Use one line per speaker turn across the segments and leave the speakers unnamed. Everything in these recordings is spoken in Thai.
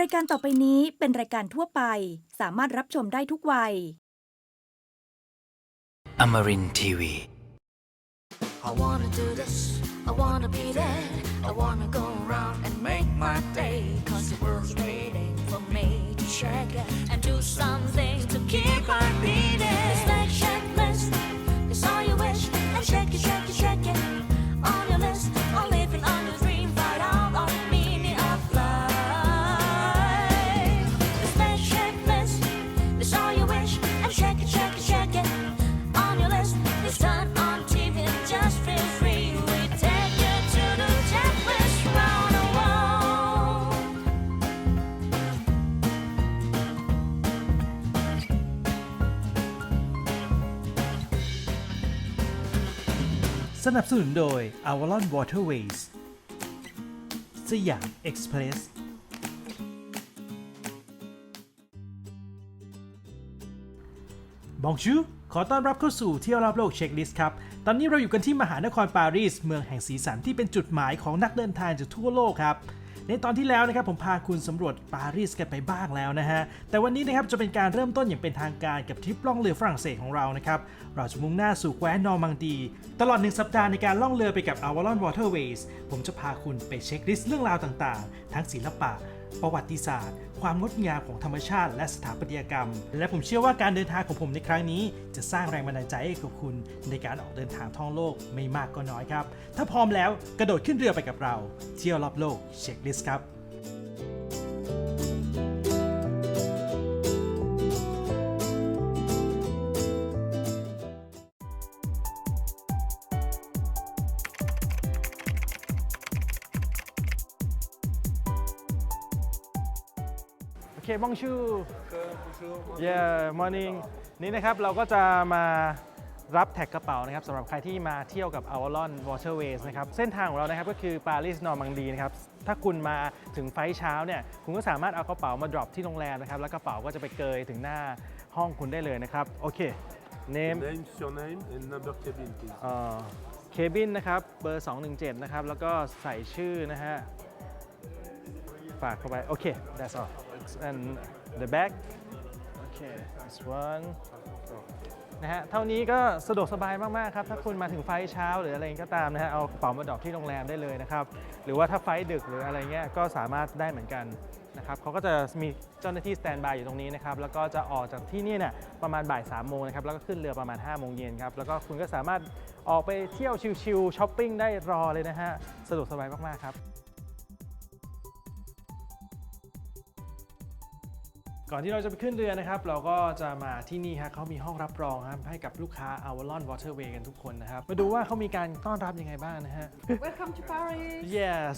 รายการต่อไปนี้เป็นรายการทั่วไป สามารถรับชมได้ทุกวัย
Amarin Tiwi.
I wanna do this, I wanna be there, I wanna go around and make my day. Cause the world's waiting for me to shake it and do something to keep her beating.
สนับสนุนโดย Avalon Waterways สยาม Express บองชูขอต้อนรับเข้าสู่เที่ยวรอบโลกเช็คลิสต์ครับ ตอนนี้เราอยู่กันที่มหานครปารีส เมืองแห่งสีสันที่เป็นจุดหมายของนักเดินทางจากทั่วโลกครับ ในตอนที่แล้วนะครับผมพาคุณสำรวจปารีสกันไปบ้างแล้วนะฮะ แต่วันนี้นะครับจะเป็นการเริ่มต้นอย่างเป็นทางการกับทริปล่องเรือฝรั่งเศสของเรานะครับ เราจะมุ่งหน้าสู่แคว้นนอร์มังดี ตลอดหนึ่งสัปดาห์ในการล่องเรือไปกับ Avalon Waterways ผมจะพาคุณไปเช็คลิสต์เรื่องราวต่างๆ ทั้งศิลปะ ประวัติศาสตร์ ความงดงามของธรรมชาติ และสถาปัตยกรรม และผมเชื่อว่าการเดินทางของผมในครั้งนี้ จะสร้างแรงบันดาลใจให้กับคุณ ในการออกเดินทางท่องโลกไม่มากก็น้อยครับ ถ้าพร้อมแล้วกระโดดขึ้นเรือไปกับเรา เที่ยวรอบโลกเช็คลิสต์ครับ บองชูเย่ morning นี่นะครับเราก็จะมารับแท็กกระเป๋านะครับสำหรับใครที่มาเที่ยวกับ Avalon Waterways นะครับเส้นทางของเรานะครับก็คือปารีสนอร์มังดีนะครับถ้าคุณมาถึงไฟล์เช้าเนี่ยคุณก็สามารถเอากระเป๋ามา drop ที่โรงแรมนะครับแล้วกระเป๋าก็จะไปเกยถึงหน้าห้องคุณได้เลยนะครับโอเค name
Name, surname, and number cabin, please.
เคบินนะครับเบอร์ 217 นะครับแล้วก็ใส่ชื่อนะฮะฝากเข้าไปโอเค that's all and the back โอเค this one นะฮะ เท่านี้ก็สะดวกสบายมาก ๆ ครับ ถ้าคุณมาถึงไฟล์เช้าหรืออะไรก็ตามนะฮะ เอากระเป๋ามาดรอกที่โรงแรมได้เลยนะครับ หรือว่าถ้าไฟล์ดึกหรืออะไรเงี้ย ก็สามารถได้เหมือนกันนะครับเขาก็จะมีเจ้าหน้าที่สแตนบายอยู่ตรงนี้นะครับ แล้วก็จะออกจากที่นี่เนี่ยประมาณบ่าย3ามโมงนะครับ แล้วก็ขึ้นเรือประมาณ5้าโมงเย็นครับ แล้วก็คุณก็สามารถออกไปเที่ยวชิลๆช้อปปิ้งได้รอเลยนะฮะ สะดวกสบายมาก ๆ ครับ ก่อนที่เราจะไปขึ้นเรือนะครับ เราก็จะมาที่นี่ฮะเขามีห้องรับรองครับให้กับลูกค้า Avalon Waterway กันทุกคนนะครับ มาดูว่าเขามีการต้อนรับยังไงบ้างนะฮะ
Welcome to Paris.
yes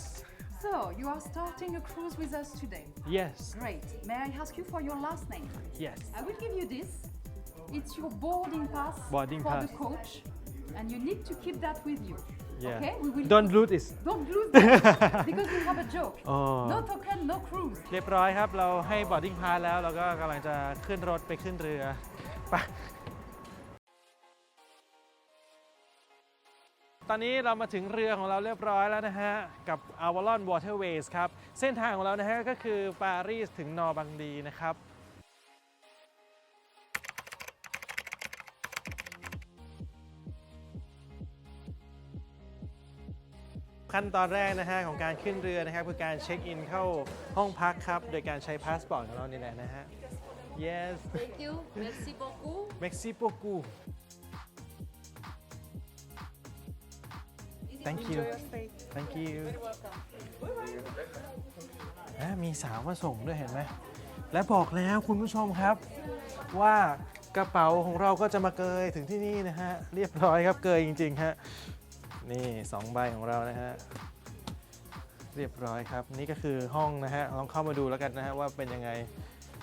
So, you are starting a cruise with us today.
yes
Great. May I ask you for your last name?
yes
I will give you this. It's your boarding pass
Boarding
for
pass.
the coach, and you need to keep that with you.
Yeah
Okay? We will
don't lose it
don't lose that because we have a joke.
Oh.
No token, no cruise.
เรียบร้อยครับ เราให้บอร์ดิ้งพาสแล้ว เราก็กำลังจะขึ้นรถไปขึ้นเรือไปตอนนี้เรามาถึงเรือของเราเรียบร้อยแล้วนะฮะ กับ Avalon Waterways ครับ เส้นทางของเรานะฮะ ก็คือปารีสถึงนอร์บังดีนะครับ ขั้นตอนแรกนะฮะของการขึ้นเรือนะครับคือการเช็คอินเข้าห้องพักครับ โดยการใช้พาสปอร์ตของเรานี่แหละนะฮะ yes
Thank you. Merci beaucoup.
merci beaucoup thank you thank you อะมีสาวมาส่งด้วยเห็นไหม และบอกแล้วคุณผู้ชมครับ ว่ากระเป๋าของเราก็จะมาเกยถึงที่นี่นะฮะ เรียบร้อยครับเกยจริง ๆ ฮะ นี่สองใบของเรานะฮะเรียบร้อยครับ นี่ก็คือห้องนะฮะลองเข้ามาดูแล้วกันนะฮะว่าเป็นยังไง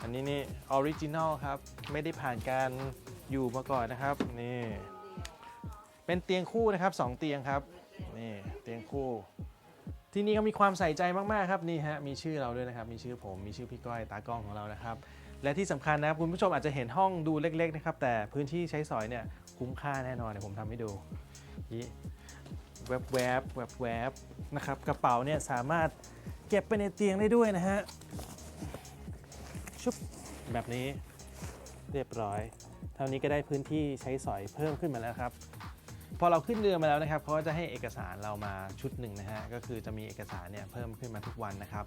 อันนี้นี่ออริจินอลครับ ไม่ได้ผ่านการอยู่มาก่อนนะครับนี่เป็นเตียงคู่นะครับสองเตียงครับนี่เตียงคู่ ที่นี่เขามีความใส่ใจมากๆครับนี่ฮะมีชื่อเราด้วยนะครับ มีชื่อผมมีชื่อพี่ก้อยตากล้องของเรานะครับ และที่สำคัญนะครับคุณผู้ชมอาจจะเห็นห้องดูเล็ก ๆ นะครับ แต่พื้นที่ใช้สอยเนี่ย คุ้มค่าแน่นอนเดี๋ยวผมทำให้ดูนี่แวบแวบแวบแวบนะครับกระเป๋าเนี่ยสามารถเก็บไปในเตียงได้ด้วยนะฮะชุบแบบนี้เรียบร้อย เท่านี้ก็ได้พื้นที่ใช้สอยเพิ่มขึ้นมาแล้วครับ อเราขึ้นเรือมาแล้วนะครับเขาก็จะให้เอกสารเรามาชุดหนึ่งนะฮะก็คือจะมีเอกสารเนี่ยเพิ่มขึ้นมาทุกวันนะครับ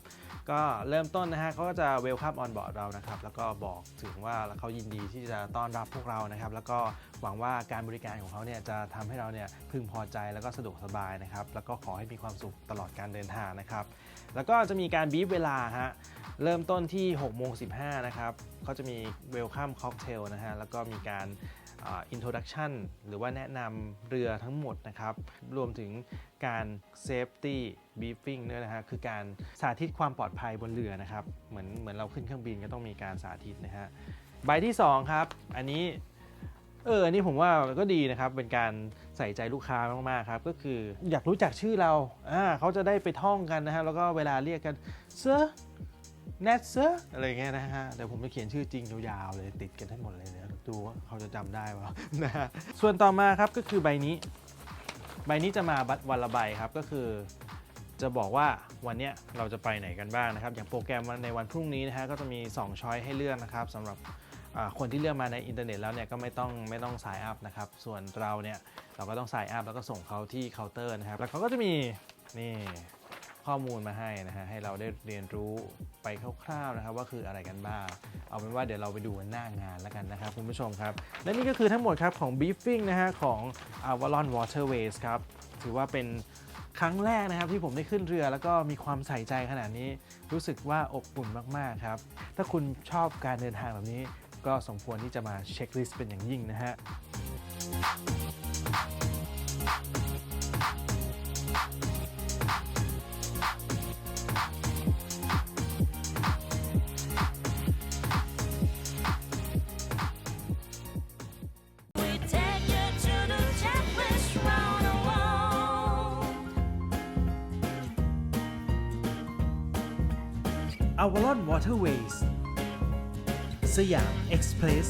ก็เริ่มต้นนะฮะเขาก็จะเวลคัมออนบอร์ดเรานะครับแล้วก็บอกถึงว่าเขายินดีที่จะต้อนรับพวกเรานะครับ แล้วก็หวังว่าการบริการของเขาเนี่ยจะทำให้เราเนี่ยพึงพอใจแล้วก็สะดวกสบายนะครับ แล้วก็ขอให้มีความสุขตลอดการเดินทางนะครับ แล้วก็จะมีการบีฟเวลาฮะเริ่มต้นที่6โมง15 นะครับเขาจะมีเวลคัมค็อกเทลนะฮะ แล้วก็มีการอินโทรดักชันหรือว่าแนะนำเรือทั้งหมดนะครับ รวมถึงการเซฟตี้บีฟิ้งด้วยนะฮะ คือการสาธิตความปลอดภัยบนเรือนะครับ เหมือนเหมือนเราขึ้นเครื่องบินก็ต้องมีการสาธิตนะฮะ ใบที่ 2 ครับ อันนี้ เอออันนี้ผมว่าก็ดีนะครับ เป็นการใส่ใจลูกค้ามากๆครับ ก็คืออยากรู้จักชื่อเราอ่าเขาจะได้ไปท่องกันนะฮะ แล้วก็เวลาเรียกกันเซอร์เนทเซอร์อะไรเงี้ยนะฮะเดี๋ยวผมจะเขียนชื่อจริงยาวๆเลยติดกันให้หมดเลยเดี๋ยวดูว่าเขาจะจำได้ป่านะฮะส่วนต่อมาครับก็คือใบนี้ ใบนี้จะมาวันละใบครับก็คือ จะบอกว่าวันนี้เราจะไปไหนกันบ้างนะครับ อย่างโปรแกรมวันในวันพรุ่งนี้นะฮะก็จะมี 2 ช้อยให้เลือกนะครับสำหรับคนที่เลือกมาในอินเทอร์เน็ตแล้วเนี่ยก็ไม่ต้องไม่ต้องสายอัพนะครับ ส่วนเราเนี่ยเราก็ต้องสายอัพแล้วก็ส่งเขาที่เคาน์เตอร์นะครับ แล้วเขาก็จะมีนี่ข้อมูลมาให้นะฮะให้เราได้เรียนรู้ไปคร่าวๆนะครับ ว่าคืออะไรกันบ้าง เอาเป็นว่าเดี๋ยวเราไปดูหน้างานแล้วกันนะครับคุณผู้ชมครับ และนี่ก็คือทั้งหมดครับของ Briefing นะฮะของ Avalon Waterways ครับ ถือว่าเป็น ครั้งแรกนะครับที่ผมได้ขึ้นเรือแล้วก็มีความใส่ใจขนาดนี้ รู้สึกว่าอบอุ่นมาก ๆ ครับ ถ้าคุณชอบการเดินทางแบบนี้ ก็สมควรที่จะมาเช็คลิสต์เป็นอย่างยิ่งนะฮะ Avalon Waterways สยาม Express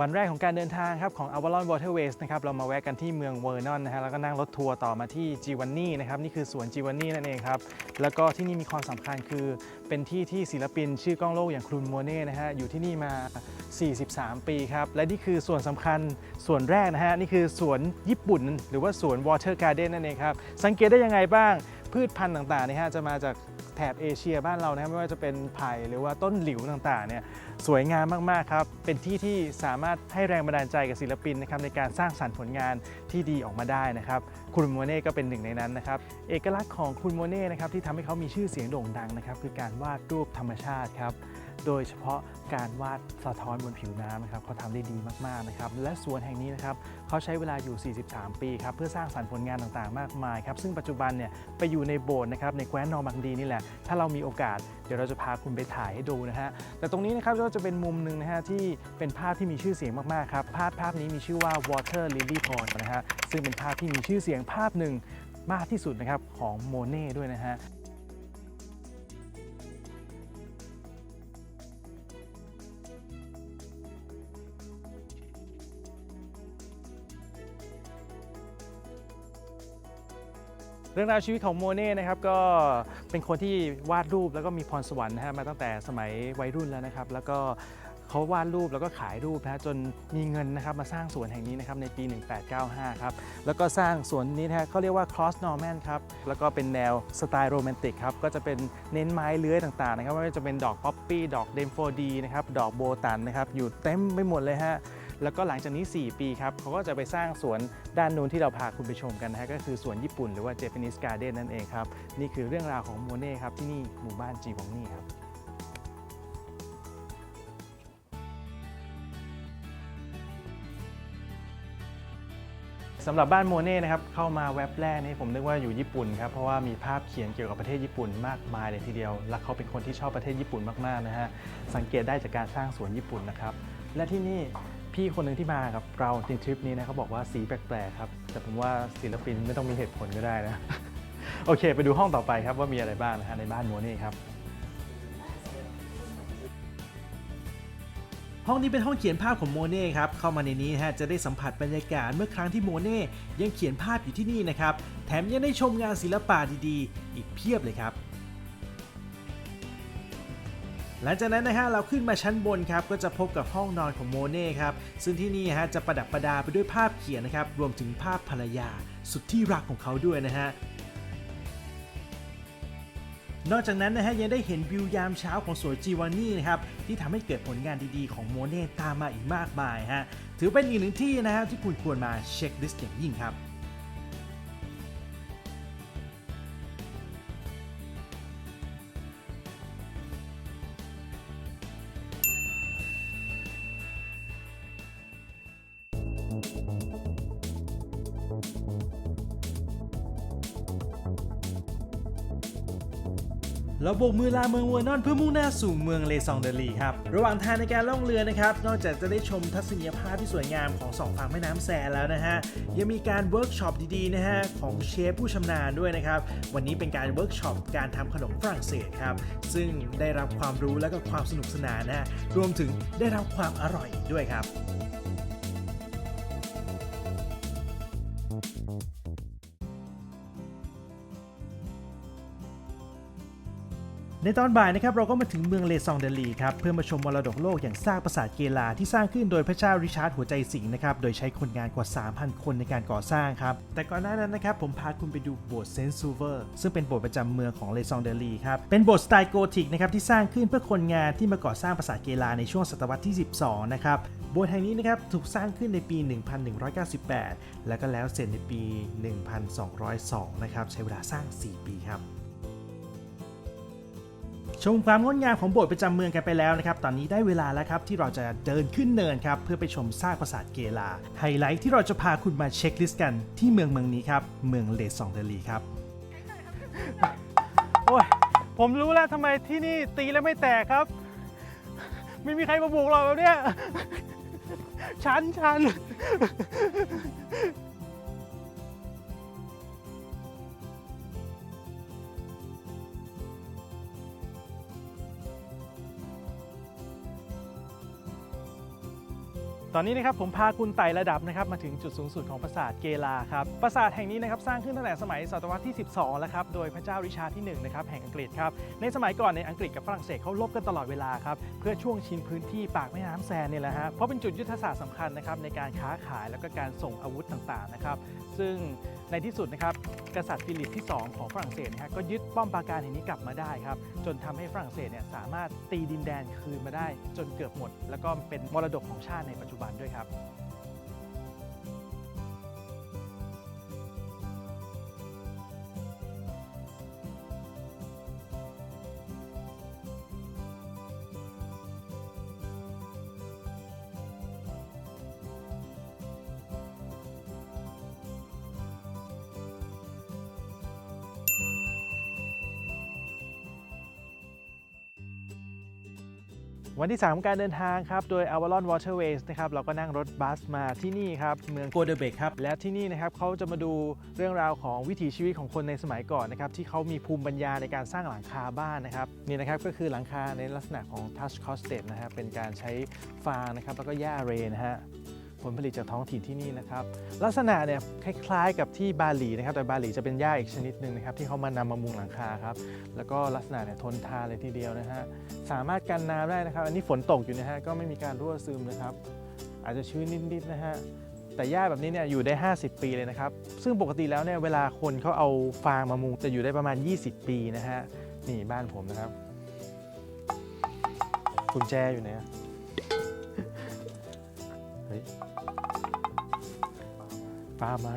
วันแรกของการเดินทางครับของ Avalon Waterways นะครับเรามาแวะกันที่เมืองเวอร์นอนนะฮะแล้วก็นั่งรถทัวร์ต่อมาที่จีวันนี่นะครับนี่คือสวนจีวันนี่นั่นเองครับแล้วก็ที่นี่มีความสำคัญคือเป็นที่ที่ศิลปินชื่อก้องโลกอย่างครูนโมเน่นะฮะอยู่ที่นี่มา 43 ปีครับและนี่คือส่วนสำคัญส่วนแรกนะฮะนี่คือสวนญี่ปุ่น หรือว่าสวน Water Garden นั่นเองครับสังเกตได้ยังไงบ้าง พืชพันธุ์ต่างๆนี่ฮะจะมาจากแถบเอเชียบ้านเรานะครับไม่ว่าจะเป็นไผ่หรือว่าต้นหลิวต่างๆเนี่ยสวยงามมากๆครับ เป็นที่ที่สามารถให้แรงบันดาลใจกับศิลปินนะครับในการสร้างสรรค์ผลงานที่ดีออกมาได้นะครับ คุณโมเน่ก็เป็นหนึ่งในนั้นนะครับ เอกลักษณ์ของคุณโมเน่นะครับที่ทำให้เขามีชื่อเสียงโด่งดังนะครับคือการวาดรูปธรรมชาติครับ โดยเฉพาะการวาดสะท้อนบนผิวน้ำนะครับเขาทำได้ดีมากๆนะครับและสวนแห่งนี้นะครับเขาใช้เวลาอยู่ 43 ปีครับเพื่อสร้างสรรค์ผลงานต่างๆ มากมายครับซึ่งปัจจุบันเนี่ยไปอยู่ในโบสถ์นะครับในแคว้นนอร์มังดีนี่แหละถ้าเรามีโอกาสเดี๋ยวเราจะพาคุณไปถ่ายให้ดูนะฮะแต่ตรงนี้นะครับก็จะเป็นมุมหนึ่งนะฮะที่เป็นภาพที่มีชื่อเสียงมากๆครับภาพภาพนี้มีชื่อว่า Water Lily Pond นะฮะซึ่งเป็นภาพที่มีชื่อเสียงภาพหนึ่งมากที่สุดนะครับของโมเน่ด้วยนะฮะ เรื่องราวชีวิตของโมเน่นะครับก็เป็นคนที่วาดรูปแล้วก็มีพรสวรรค์นะฮะมาตั้งแต่สมัยวัยรุ่นแล้วนะครับ แล้วก็เขาวาดรูปแล้วก็ขายรูปนะฮะจนมีเงินนะครับมาสร้างสวนแห่งนี้นะครับในปี 1895 ครับ แล้วก็สร้างสวนนี้นะฮะเขาเรียกว่า Cross Norman ครับ แล้วก็เป็นแนวสไตล์โรแมนติกครับ ก็จะเป็นเน้นไม้เลื้อยต่างๆนะครับไม่ว่าจะเป็นดอกป๊อปปี้ดอกเดมโฟดีนะครับดอกโบตันนะครับอยู่เต็มไปหมดเลยฮะ แล้วก็หลังจากนี้ 4 ปีครับเขาก็จะไปสร้างสวนด้านนู้นที่เราพาคุณไปชมกันนะฮะก็คือสวนญี่ปุ่นหรือว่า Japanese Garden นั่นเองครับ นี่คือเรื่องราวของโมเน่ครับที่นี่หมู่บ้านจีวองนี่ครับสำหรับบ้านโมเน่นะครับเข้ามาแว็บแรกนี่ผมนึกว่าอยู่ญี่ปุ่นครับเพราะว่ามีภาพเขียนเกี่ยวกับประเทศญี่ปุ่นมากมายเลยทีเดียว และเขาเป็นคนที่ชอบประเทศญี่ปุ่นมากๆนะฮะสังเกตได้จากการสร้างสวนญี่ปุ่นนะครับและที่นี่ พี่คนหนึ่งที่มากับเราในทริปนี้นะเขาบอกว่าสีแปลกๆครับ แต่ผมว่าศิลปินไม่ต้องมีเหตุผลก็ได้นะ โอเค ไปดูห้องต่อไปครับว่ามีอะไรบ้างนะฮะในบ้านโมเน่ครับ ห้องนี้เป็นห้องเขียนภาพของโมเน่ครับ เข้ามาในนี้ฮะจะได้สัมผัสบรรยากาศเมื่อครั้งที่โมเน่ยังเขียนภาพอยู่ที่นี่นะครับ แถมยังได้ชมงานศิลปะดีๆ อีกเพียบเลยครับ หลังจากนั้นนะฮะเราขึ้นมาชั้นบนครับก็จะพบกับห้องนอนของโมเน่ครับซึ่งที่นี่ฮะจะประดับประดาไปด้วยภาพเขียนนะครับรวมถึงภาพภรรยา สุดที่รักของเขาด้วยนะฮะนอกจากนั้นนะฮะยังได้เห็นวิวยามเช้าของสวนจีวานี่นะครับที่ทำให้เกิดผลงานดีๆของโมเน่ตามมาอีกมากมายฮะถือเป็นอีกหนึ่งที่นะฮะที่คุณควรมาเช็คลิสต์อย่างยิ่งครับ เราโบกมือลาเมืองวัวนอนเพื่อมุ่งหน้าสู่เมืองเลซองเดลีครับ ระหว่างทางในการล่องเรือนะครับ นอกจากจะได้ชมทัศนียภาพที่สวยงามของสองฝั่งแม่น้ำแซแล้วนะฮะ ยังมีการเวิร์กช็อปดีๆนะฮะของเชฟผู้ชำนาญด้วยนะครับ วันนี้เป็นการเวิร์กช็อปการทำขนมฝรั่งเศสครับ ซึ่งได้รับความรู้และก็ความสนุกสนานนะฮะรวมถึงได้รับความอร่อยด้วยครับ ในตอนบ่ายนะครับเราก็มาถึงเมืองเลซองเดลีครับเพื่อมาชมมรดกโลกอย่างซากปราสาทเกลาที่สร้างขึ้นโดยพระเจ้าริชาร์ดหัวใจสิงห์นะครับโดยใช้คนงานกว่า 3,000 คนในการก่อสร้างครับแต่ก่อนหน้านั้นนะครับผมพาคุณไปดูโบสถ์เซนต์ซูเวอร์ซึ่งเป็นโบสถ์ประจำเมืองของเลซองเดลีครับเป็นโบสถ์สไตล์โกธิกนะครับที่สร้างขึ้นเพื่อคนงานที่มาก่อสร้างปราสาทเกลาในช่วงศตวรรษที่ 12 นะครับโบสถ์แห่งนี้นะครับถูกสร้างขึ้นในปี 1198 แล้วก็แล้วเสร็จในปี 1202 นะครับใช้เวลาสร้าง 4 ปีครับ ชมความงดงามของโบสถ์ประจำเมืองกันไปแล้วนะครับ ตอนนี้ได้เวลาแล้วครับที่เราจะเดินขึ้นเนินครับ เพื่อไปชมซากปราสาทเกลา ไฮไลท์ที่เราจะพาคุณมาเช็คลิสต์กันที่เมืองเมืองนี้ครับ เมืองเลซองเดลีครับ โอ้ย ผมรู้แล้วทำไมที่นี่ตีแล้วไม่แตกครับ ไม่มีใครมาบุกเราแบบเนี้ย ชันชัน ตอนนี้นะครับผมพาคุณไต่ระดับนะครับมาถึงจุดสูงสุดของปราสาทเกลาครับปราสาทแห่งนี้นะครับสร้างขึ้นตั้งแต่สมัยศตวรรษที่ 12 แล้วครับโดยพระเจ้าริชาร์ดที่1นะครับแห่งอังกฤษครับในสมัยก่อนในอังกฤษกับฝรั่งเศสเขาลบกันตลอดเวลาครับเพื่อช่วงชิงพื้นที่ปากแม่น้ำแซนเนี่ยแหละฮะเพราะเป็นจุดยุทธศาสตร์สำคัญนะครับในการค้าขายแล้วก็การส่งอาวุธต่างๆนะครับซึ่ง ในที่สุดนะครับกษัตริย์ฟิลิปที่ 2 ของฝรั่งเศสนะฮะก็ยึดป้อมปราการแห่งนี้กลับมาได้ครับ จนทำให้ฝรั่งเศสเนี่ยสามารถตีดินแดนคืนมาได้ จนเกือบหมด แล้วก็เป็นมรดกของชาติในปัจจุบันด้วยครับ วันที่ 3 ของการเดินทางครับ โดย Avalon Waterways นะครับ เราก็นั่งรถบัสมาที่นี่ครับ เมืองโกเดเบกครับ และที่นี่นะครับเขาจะมาดูเรื่องราวของวิถีชีวิตของคนในสมัยก่อนนะครับ ที่เขามีภูมิปัญญาในการสร้างหลังคาบ้านนะครับ นี่นะครับก็คือหลังคาในลักษณะของ touch costed นะฮะเป็นการใช้ฟางนะครับแล้วก็หญ้าเรนะฮะ ผลผลิตจากท้องถิ่นที่นี่นะครับ ลักษณะเนี่ยคล้ายๆ กับที่บาหลีนะครับ แต่บาหลีจะเป็นหญ้าอีกชนิดหนึ่งนะครับ ที่เขามานำมามุงหลังคาครับ แล้วก็ลักษณะเนี่ยทนทานเลยทีเดียวนะฮะ สามารถกันน้ำได้นะครับ อันนี้ฝนตกอยู่นะฮะ ก็ไม่มีการรั่วซึมนะครับ อาจจะชื้นนิดๆนะฮะ แต่หญ้าแบบนี้เนี่ยอยู่ได้ 50 ปีเลยนะครับ ซึ่งปกติแล้วเนี่ยเวลาคนเขาเอาฟางมามุงจะอยู่ได้ประมาณ 20 ปีนะฮะ นี่บ้านผมนะครับ กุญแจอยู่ไหนอะเฮ้ย ป้ามา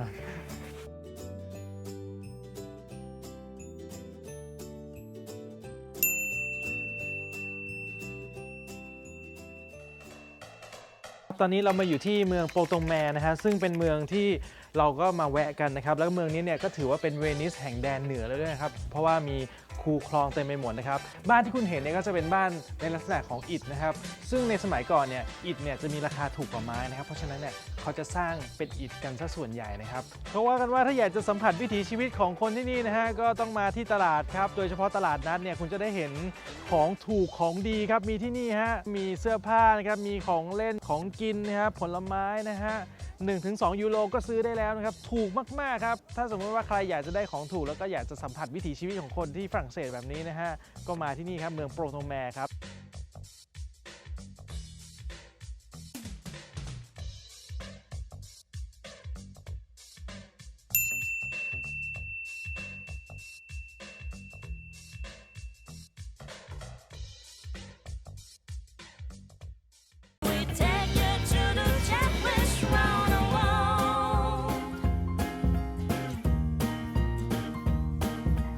ตอนนี้เรามาอยู่ที่เมืองโปตงแมนะฮะซึ่งเป็นเมืองที่เราก็มาแวะกันนะครับ แล้วเมืองนี้เนี่ยก็ถือว่าเป็นเวนิสแห่งแดนเหนือแล้วด้วยนะครับ เพราะว่ามี คูคลองเต็มไปหมดนะครับบ้านที่คุณเห็นเนี่ยก็จะเป็นบ้านในลักษณะของอิฐนะครับซึ่งในสมัยก่อนเนี่ยอิฐเนี่ยจะมีราคาถูกกว่าไม้นะครับเพราะฉะนั้นเนี่ยเขาจะสร้างเป็นอิฐกันซะส่วนใหญ่นะครับเขาว่ากันว่าถ้าอยากจะสัมผัสวิถีชีวิตของคนที่นี่นะฮะก็ต้องมาที่ตลาดครับโดยเฉพาะตลาดนัดเนี่ยคุณจะได้เห็นของถูกของดีครับมีที่นี่ฮะมีเสื้อผ้านะครับมีของเล่นของกินนะครับผลไม้นะฮะ 1-2 ยูโรก็ซื้อได้แล้วนะครับ ถูกมาก ๆ ครับ ถ้าสมมติว่าใครอยากจะได้ของถูกแล้วก็อยากจะสัมผัสวิถีชีวิตของคนที่ฝรั่งเศสแบบนี้นะฮะ ก็มาที่นี่ครับ เมืองโปรโตแมร์ครับ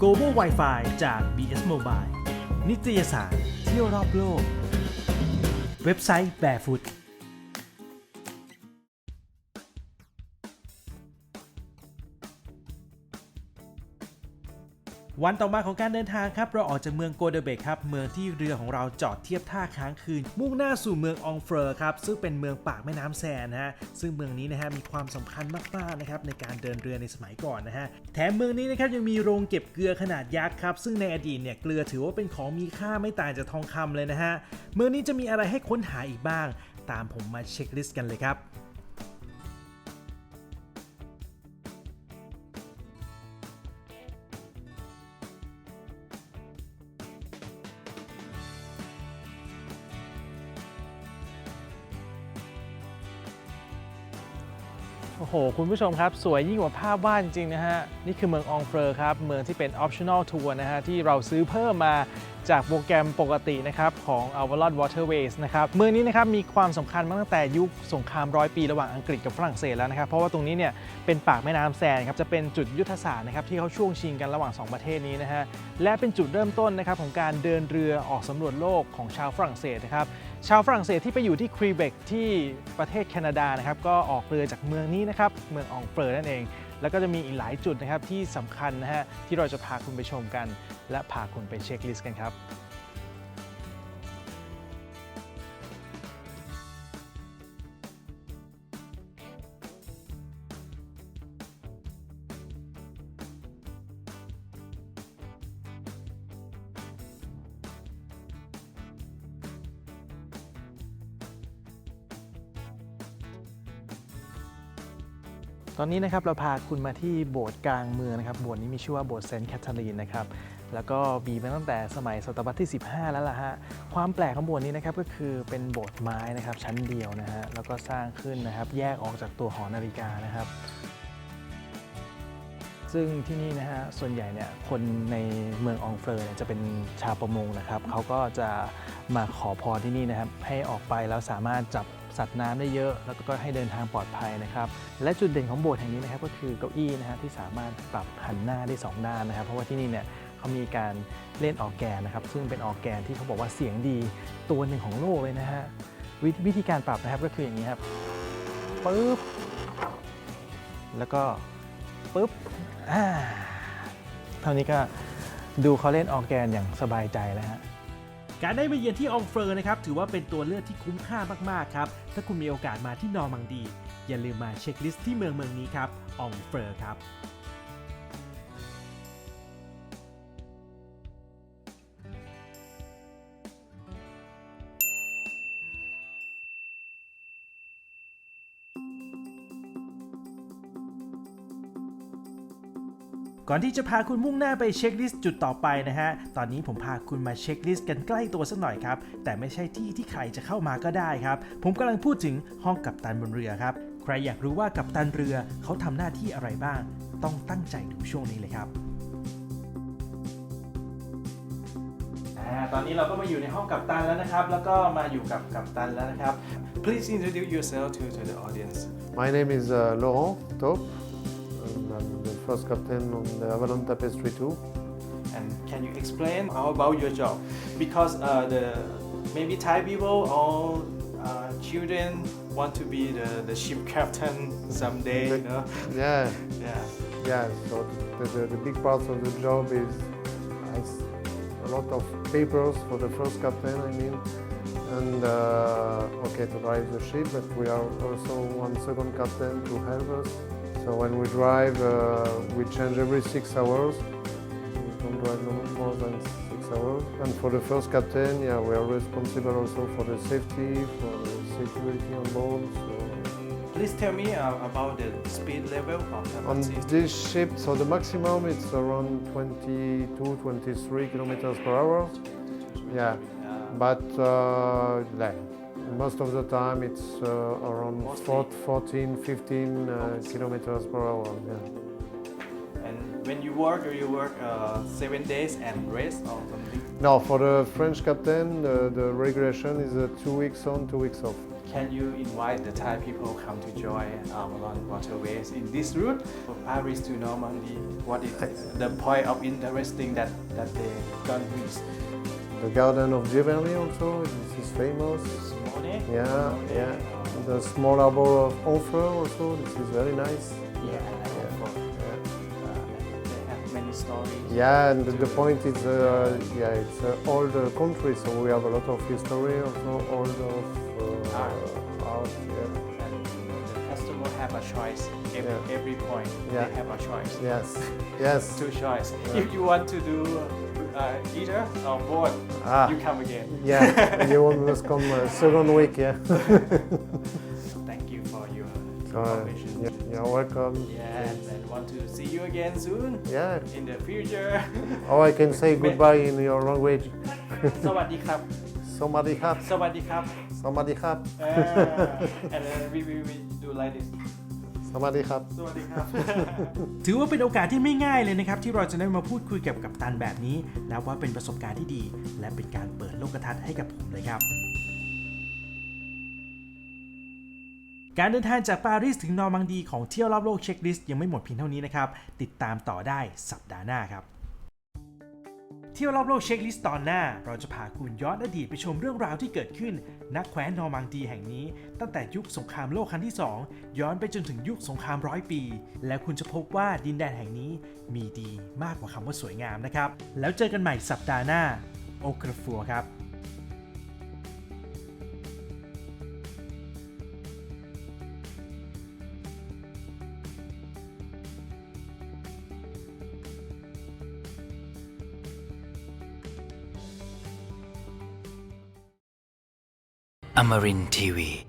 Global Wi-Fi จาก BS Mobile นิตยสารเที่ยวรอบโลก เว็บไซต์ Barefoot วันต่อมาของการเดินทางครับ เราออกจากเมืองโกเดเบกครับ เมืองที่เรือของเราจอดเทียบท่าค้างคืน มุ่งหน้าสู่เมืององเฟอร์ครับ ซึ่งเป็นเมืองปากแม่น้ำแซนนะฮะ ซึ่งเมืองนี้นะฮะมีความสำคัญมากๆนะครับในการเดินเรือในสมัยก่อนนะฮะ แถมเมืองนี้นะครับยังมีโรงเก็บเกลือขนาดยักษ์ครับ ซึ่งในอดีตเนี่ยเกลือถือว่าเป็นของมีค่าไม่ต่างจากทองคำเลยนะฮะ เมืองนี้จะมีอะไรให้ค้นหาอีกบ้าง ตามผมมาเช็คลิสต์กันเลยครับ โอ้โห คุณผู้ชมครับ สวยยิ่งกว่าภาพวาดจริงๆนะฮะ นี่คือเมืององเฟอร์ครับ เมืองที่เป็น optional tour นะฮะ ที่เราซื้อเพิ่มมา จากโปรแกรมปกตินะครับของ Avalon Waterways นะครับเมืองนี้นะครับมีความสำคัญมาตั้งแต่ยุคสงครามร้อยปีระหว่างอังกฤษกับฝรั่งเศสแล้วนะครับเพราะว่าตรงนี้เนี่ยเป็นปากแม่น้ำแซนครับจะเป็นจุดยุทธศาสตร์นะครับที่เขาช่วงชิงกันระหว่างสองประเทศนี้นะฮะและเป็นจุดเริ่มต้นนะครับของการเดินเรือออกสำรวจโลกของชาวฝรั่งเศสนะครับชาวฝรั่งเศสที่ไปอยู่ที่ครีเบกที่ประเทศแคนาดานะครับก็ออกเรือจากเมืองนี้นะครับเมืองอองเฟอร์นั่นเอง แล้วก็จะมีอีกหลายจุดนะครับที่สำคัญนะฮะที่เราจะพาคุณไปชมกัน และพาคุณไปเช็คลิสต์กันครับ ตอนนี้นะครับเราพาคุณมาที่โบสถ์กลางเมืองนะครับโบสถ์นี้มีชื่อว่าโบสถ์เซนต์แคทเธอรีนนะครับแล้วก็มีมาตั้งแต่สมัยศตวรรษที่ 15 แล้วล่ะฮะความแปลกของโบสถ์นี้นะครับก็คือเป็นโบสถ์ไม้นะครับชั้นเดียวนะฮะแล้วก็สร้างขึ้นนะครับแยกออกจากตัวหอนาฬิกานะครับ ซึ่งที่นี่นะฮะส่วนใหญ่เนี่ยคนในเมืององเฟลอร์เนี่ยจะเป็นชาวประมงนะครับเขาก็จะมาขอพรที่นี่นะครับให้ออกไปแล้วสามารถจับ สัตว์น้ำได้เยอะ แล้วก็ให้เดินทางปลอดภัยนะครับ และจุดเด่นของโบสถ์แห่งนี้นะครับก็คือเก้าอี้นะฮะที่สามารถปรับหันหน้าได้สองด้านนะครับ เพราะว่าที่นี่เนี่ยเขามีการเล่นออกแกนนะครับ ซึ่งเป็นออกแกนที่เขาบอกว่าเสียงดีตัวหนึ่งของโลกเลยนะฮะวิวิธีการปรับนะครับก็คืออย่างนี้ครับปึ๊บแล้วก็ปึ๊บอ่าเท่านี้ก็ดูเขาเล่นออร์แกนอย่างสบายใจแล้วฮะ การได้ไปเยือนที่องเฟอร์นะครับถือว่าเป็นตัวเลือกที่คุ้มค่ามากๆครับถ้าคุณมีโอกาสมาที่นอร์มังดี อย่าลืมมาเช็คลิสต์ที่เมืองเมืองนี้ครับองเฟอร์ครับ ก่อนที่จะพาคุณมุ่งหน้าไปเช็คลิสต์จุดต่อไปนะฮะ ตอนนี้ผมพาคุณมาเช็คลิสต์กันใกล้ตัวสักหน่อยครับ แต่ไม่ใช่ที่ที่ใครจะเข้ามาก็ได้ครับ ผมกำลังพูดถึงห้องกัปตันบนเรือครับ ใครอยากรู้ว่ากัปตันเรือเขาทำหน้าที่อะไรบ้าง ต้องตั้งใจดูช่วงนี้เลยครับตอนนี้เราก็มาอยู่ในห้องกัปตันแล้วนะครับ แล้วก็มาอยู่กับกัปตันแล้วนะครับ Please introduce yourself to to the audience
My name is uh, Laurent Top. The first captain on the Avalon Tapestry 2.
And can you explain how about your job? Because uh, the maybe Thai people or uh, children want to be the, the ship captain someday, you know?
Yeah,
Yeah.
yeah. So the, the, the big part of the job is is a lot of papers for the first captain. I mean, and uh, okay to drive the ship, but we are also one second captain to help us. So when we drive, uh, we change every six hours. We don't drive no more than six hours. And for the first captain, yeah, we are responsible also for the safety, for the security on board. So
Please tell me uh, about the speed level of the
on this ship, so the maximum it's around 22, 23 kilometers per hour. Yeah, but uh, most of the time it's uh, around
Mostly-
14, 15 uh, kilometers per hour. Yeah.
And when you work, do you work uh, seven days and rest or something?
Now for the French captain, the, the regulation is uh, two weeks on, two weeks off.
Can you invite the Thai people come to join along waterways in this route from Paris to Normandy? What is the point of interesting that that they gone reach?
The Garden of Giverny also, this is famous. Yeah, yeah. The small harbor of Honfleur also, this is very nice.
Yeah, I like
Yeah, yeah.
Uh, they have many stories.
Yeah, and the, the point is, uh, yeah, it's uh, old uh, country, so we have a lot of history, also old of uh,
Art.
art, yeah.
And the customer have a choice. Every,
Yeah.
every point
Yeah.
they have a choice.
Yes, yes.
Two choice. If you want to do uh, either or both,
Ah.
you come again.
Yeah, you must come uh, second week, yeah.
Thank you for your
So, uh,
information.
yeah, you're welcome.
Yeah, and, and want to see you again soon
Yeah.
in the future.
Oh, I can say goodbye in your language.
สวัสดีครับ
Somebody hat,
สวัสดีครับ
somebody hat,
Uh, and then we, we, we do like this.
Somebody hat.
สวัสดีครับ
ถือว่าเป็นโอกาสที่ไม่ง่ายเลยนะครับ ที่เราจะได้มาพูดคุยกับกัปตันแบบนี้นับว่าเป็นประสบการณ์ที่ดี และเป็นการเปิดโลกทัศน์ให้กับผมเลยครับ การเดินทางจากปารีสถึงนอร์มังดีของเที่ยวรอบโลกเช็คลิสต์ยังไม่หมดเพียงเท่านี้นะครับ ติดตามต่อได้สัปดาห์หน้าครับ เที่ยวรอบโลกเช็คลิสต์ตอนหน้า เราจะพาคุณย้อนอดีตไปชมเรื่องราวที่เกิดขึ้นณแคว้นนอร์มังดีแห่งนี้ ตั้งแต่ยุคสงครามโลกครั้งที่ 2 ย้อนไปจนถึงยุคสงครามร้อยปี และคุณจะพบว่าดินแดนแห่งนี้มีดีมากกว่าคำว่าสวยงามนะครับ แล้วเจอกันใหม่สัปดาห์หน้า โอครฟัวครับ
Amarin Tiwi.